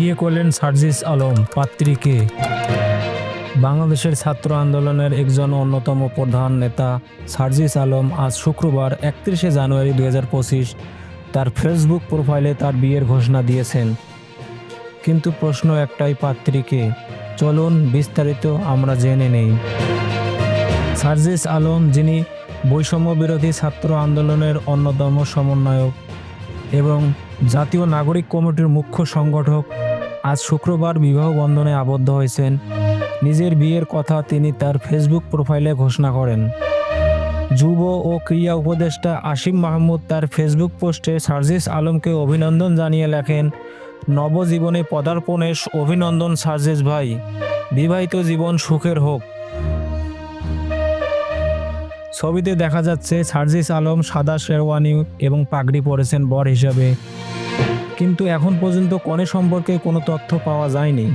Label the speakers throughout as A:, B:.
A: বিয়ে করলেন সার্জিস আলম পাত্রীকে বাংলাদেশের ছাত্র আন্দোলনের একজন অন্যতম প্রধান নেতা সার্জিস আলম আজ শুক্রবার একত্রিশে জানুয়ারি দু হাজার পঁচিশ তার ফেসবুক প্রোফাইলে তার বিয়ের ঘোষণা দিয়েছেন। কিন্তু প্রশ্ন একটাই পাত্রীকে চলুন বিস্তারিত আমরা জেনে নেই। সার্জিস আলম, যিনি বৈষম্য বিরোধী ছাত্র আন্দোলনের অন্যতম সমন্বয়ক এবং জাতীয় নাগরিক কমিটির মুখ্য সংগঠক আজ শুক্রবার বিবাহ বন্ধনে আবদ্ধ হয়েছেন। নিজের বিয়ের কথা তিনি তার ফেসবুক প্রোফাইলে ঘোষণা করেন। যুব ও ক্রীড়া উপদেষ্টা আসিম মাহমুদ তার ফেসবুক পোস্টে সার্জিস আলমকে অভিনন্দন জানিয়ে লেখেন, নবজীবনে পদার্পণে অভিনন্দন সার্জিস ভাই। বিবাহিত জীবন সুখের হোক। ছবিতে দেখা যাচ্ছে সার্জিস আলম, সাদা শেরওয়ানি এবং পাগড়ি পরেছেন বর হিসাবে। কিন্তু এখন পর্যন্ত কনে সম্পর্কে কোনো তথ্য পাওয়া যায়নি।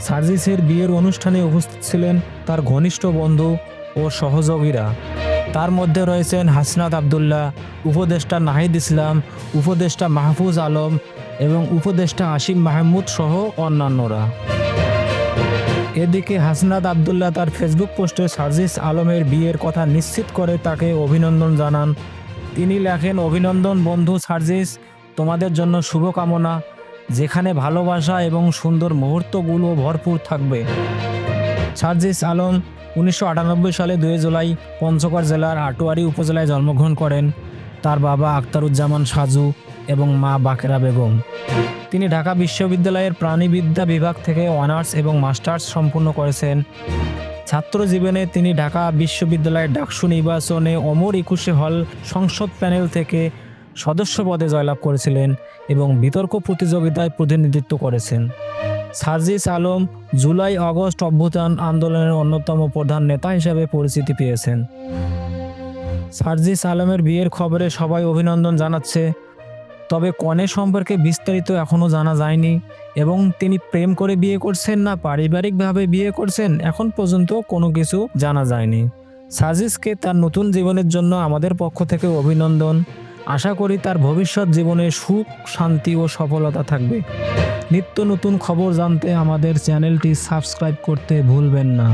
A: সার্জিসের বিয়ের অনুষ্ঠানে উপস্থিত ছিলেন তার ঘনিষ্ঠ বন্ধু ও সহযোগীরা। তার মধ্যে রয়েছেন হাসনাত আবদুল্লাহ, উপদেষ্টা নাহিদ ইসলাম, উপদেষ্টা মাহফুজ আলম এবং উপদেষ্টা আসিম মাহমুদ সহ অন্যান্যরা। এদিকে হাসনাত আবদুল্লাহ তার ফেসবুক পোস্টে সার্জিস আলমের বিয়ের কথা নিশ্চিত করে তাকে অভিনন্দন জানান। তিনি লেখেন, অভিনন্দন বন্ধু সার্জিস, তোমাদের জন্য শুভকামনা। যেখানে ভালোবাসা এবং সুন্দর মুহূর্তগুলো ভরপুর থাকবে। সার্জিস আলম উনিশশো আটানব্বই সালে দুই জুলাই পঞ্চগড় জেলার আটোয়ারি উপজেলায় জন্মগ্রহণ করেন। তার বাবা আখতারুজ্জামান সাজু এবং মা বাকেরা বেগম। তিনি ঢাকা বিশ্ববিদ্যালয়ের প্রাণীবিদ্যা বিভাগ থেকে অনার্স এবং মাস্টার্স সম্পূর্ণ করেছেন। ছাত্র জীবনে তিনি ঢাকা বিশ্ববিদ্যালয়ের ডাকসু নির্বাচনে অমর একুশে হল সংসদ প্যানেল থেকে সদস্য পদে জয়লাভ করেছিলেন এবং বিতর্ক প্রতিযোগিতায় প্রতিনিধিত্ব করেছেন। সার্জিস আলম জুলাই আগস্ট অভ্যুত্থান আন্দোলনের অন্যতম প্রধান নেতা হিসেবে পরিচিতি পেয়েছেন। সার্জিস আলমের বিয়ের খবরে সবাই অভিনন্দন জানাচ্ছে তবে কনে সম্পর্কে বিস্তারিত এখনও জানা যায়নি এবং তিনি প্রেম করে বিয়ে করছেন না, পারিবারিকভাবে বিয়ে করছেন, এখন পর্যন্ত কোনো কিছু জানা যায়নি। সাজিসকে তার নতুন জীবনের জন্য আমাদের পক্ষ থেকে অভিনন্দন। আশা করি তার ভবিষ্যৎ জীবনে সুখ, শান্তি ও সফলতা থাকবে। নিত্য নতুন খবর জানতে আমাদের চ্যানেলটি সাবস্ক্রাইব করতে ভুলবেন না।